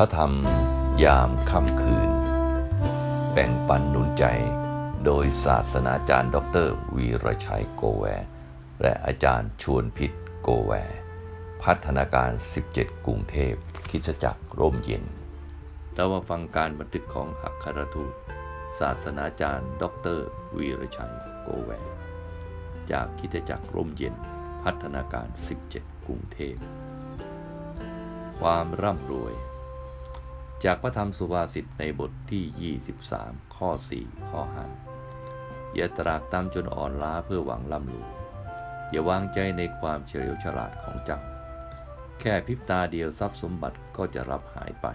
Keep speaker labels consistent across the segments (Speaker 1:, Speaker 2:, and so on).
Speaker 1: พระธรรมยามค่ำคืน แบ่งปันหนุนใจโดยศาสนาจารย์ ดร วีรชัยโกแว และอาจารย์ชวนพิษโกแว พัฒนาการ 17 กรุงเทพคิดจักรร่มเย็น เรามาฟังการบันทึกของอัครทูตศาสนาจารย์ ดร วีรชัยโกแว จากคิดจักรร่มเย็น พัฒนาการ 17 กรุงเทพ ความร่ำรวย จากพระธรรมสุภาษิตในบทที่ 23 ข้อ 4 ข้อ 5 อย่าตรากตามจนอ่อนล้าเพื่อหวังร่ำรวยอย่าวางใจในความเฉลียวฉลาดของเจ้า แค่พริบตาเดียวทรัพย์สมบัติก็จะรับหายไป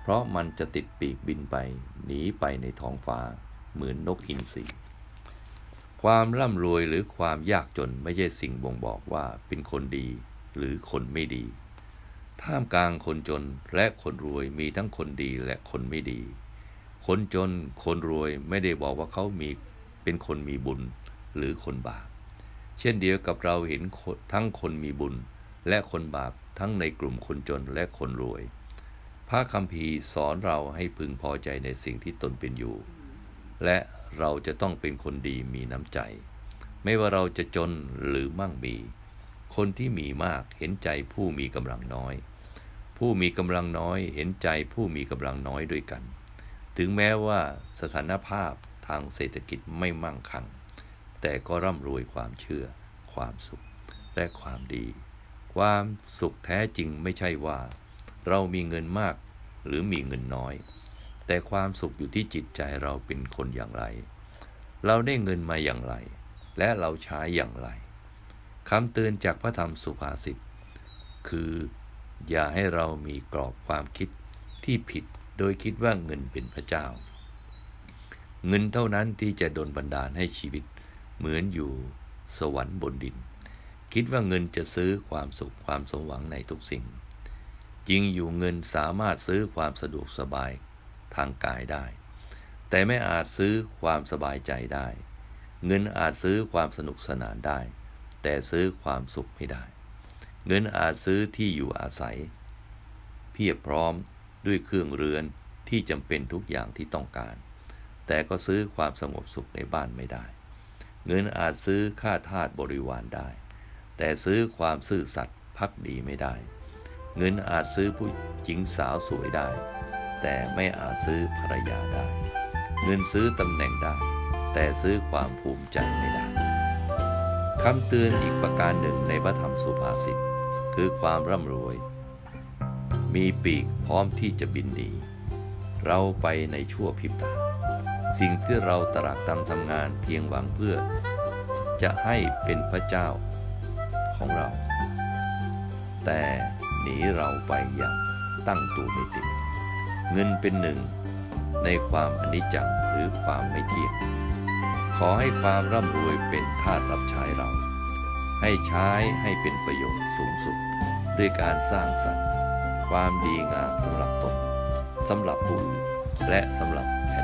Speaker 1: เพราะมันจะติดปีกบินไป หนีไปในท้องฟ้า เหมือนนกอินทรีความร่ำรวยหรือความยากจนไม่ใช่สิ่งบ่งบอกว่าเป็นคนดีหรือคนไม่ดี ท่ามกลางคนจนและคนรวยมีทั้งคนดีและคนไม่ดี คนจนคนรวยไม่ได้บอกว่าเขามีเป็นคนมีบุญหรือคนบาป เช่นเดียวกับเราเห็นทั้งคนมีบุญและคนบาปทั้งในกลุ่มคนจนและคนรวย พระคัมภีร์สอนเราให้พึงพอใจในสิ่งที่ตนเป็นอยู่ และเราจะต้องเป็นคนดีมีน้ำใจ ไม่ว่าเราจะจนหรือมั่งมี คนที่มีมากเห็นใจผู้มีกำลังน้อย ผู้มีกำลังน้อยเห็นใจผู้มีกำลังน้อยด้วยกัน ถึงแม้ว่าสถานภาพทางเศรษฐกิจไม่มั่งคั่ง แต่ก็ร่ำรวยความเชื่อ ความสุข และความดี ความสุขแท้จริงไม่ใช่ว่า เรามีเงินมากหรือมีเงินน้อย แต่ความสุขอยู่ที่จิตใจเราเป็นคนอย่างไร เราได้เงินมาอย่างไร และเราใช้อย่างไร คำเตือนจากพระธรรมสุภาษิตคืออย่าให้เรามีกรอบความคิดที่ผิดโดยคิดว่าเงินเป็นพระเจ้า เงินเท่านั้นที่จะดลบันดาลให้ชีวิต เหมือนอยู่สวรรค์บนดิน คิดว่าเงินจะซื้อความสุขความสมหวังในทุกสิ่ง จริงอยู่เงินสามารถซื้อความสะดวกสบายทางกายได้ แต่ไม่อาจซื้อความสบายใจได้ เงินอาจซื้อความสนุกสนานได้ แต่ซื้อความสุขไม่ได้ เงินอาจซื้อที่อยู่อาศัย เพียบพร้อมด้วยเครื่องเรือนที่จำเป็นทุกอย่างที่ต้องการ แต่ก็ซื้อความสงบสุขในบ้านไม่ได้ เงินอาจซื้อค่าทาสบริวารได้ แต่ซื้อความซื่อสัตย์พักดีไม่ได้ เงินอาจซื้อผู้หญิงสาวสวยได้ แต่ไม่อาจซื้อภรรยาได้ เงินซื้อตำแหน่งได้ แต่ซื้อความภูมิใจไม่ได้ คำเตือนอีกประการหนึ่งในพระธรรมสุภาษิตคือความร่ำรวย มีปีกพร้อมที่จะบินดี เราไปในชั่วพริบตา สิ่งที่เราตรากตำทำงานเพียงหวังเพื่อ จะให้เป็นพระเจ้าของเรา แต่หนีเราไปอย่างตั้งตัวไม่ติด เงินเป็นหนึ่งในความอนิจจังหรือความไม่เที่ยง อให้ความร่ำรวยเป็นทาสรับใช้เรา ให้ใช้ให้เป็นประโยชน์สูงสุด ด้วยการสร้างสรรค์ ความดีงามสำหรับตนสำหรับผู้อื่นและสำหรับแผ่น